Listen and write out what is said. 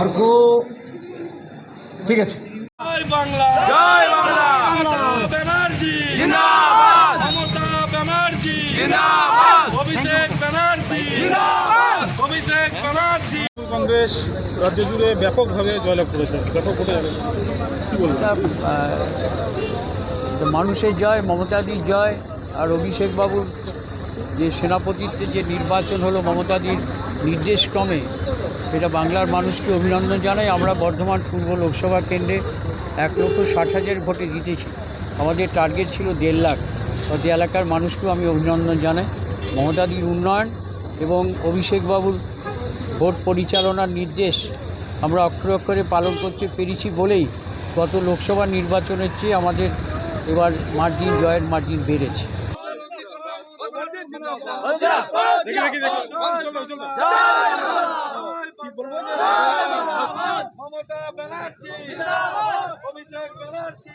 অর্ক ঠিক আছে। জয় বাংলা। জয় বাংলা। ব্যানার্জি। জিন্দাবাদ। মমতা ব্যানার্জি। জিন্দাবাদ। অভিষেক ব্যানার্জি। অভিষেক ব্যানার্জি। কংগ্রেস রাজ্য জুড়ে ব্যাপকভাবে জয়লাভ করেছে। ব্যাপক ভোটে কি বলবেন মানুষের জয় মমতাদির জয় আর অভিষেক বাবুর যে সেনাপতিত্বের যে নির্বাচন হলো মমতাদির নির্দেশক্রমে, সেটা বাংলার মানুষকে অভিনন্দন জানাই। আমরা বর্ধমান পূর্ব লোকসভা কেন্দ্রে এক লক্ষ ষাট হাজার ভোটে জিতেছি। আমাদের টার্গেট ছিল দেড় লাখ। অত এলাকার মানুষকেও আমি অভিনন্দন জানাই। মমতাদির উন্নয়ন এবং অভিষেকবাবুর ভোট পরিচালনার নির্দেশ আমরা অক্ষরে অক্ষরে পালন করতে পেরেছি বলেই গত লোকসভা নির্বাচনের চেয়ে আমাদের এবার মার্জিন জয়ের মার্জিন বেড়েছে। মমতা ব্যানার্জি। অভিষেক ব্যানার্জি।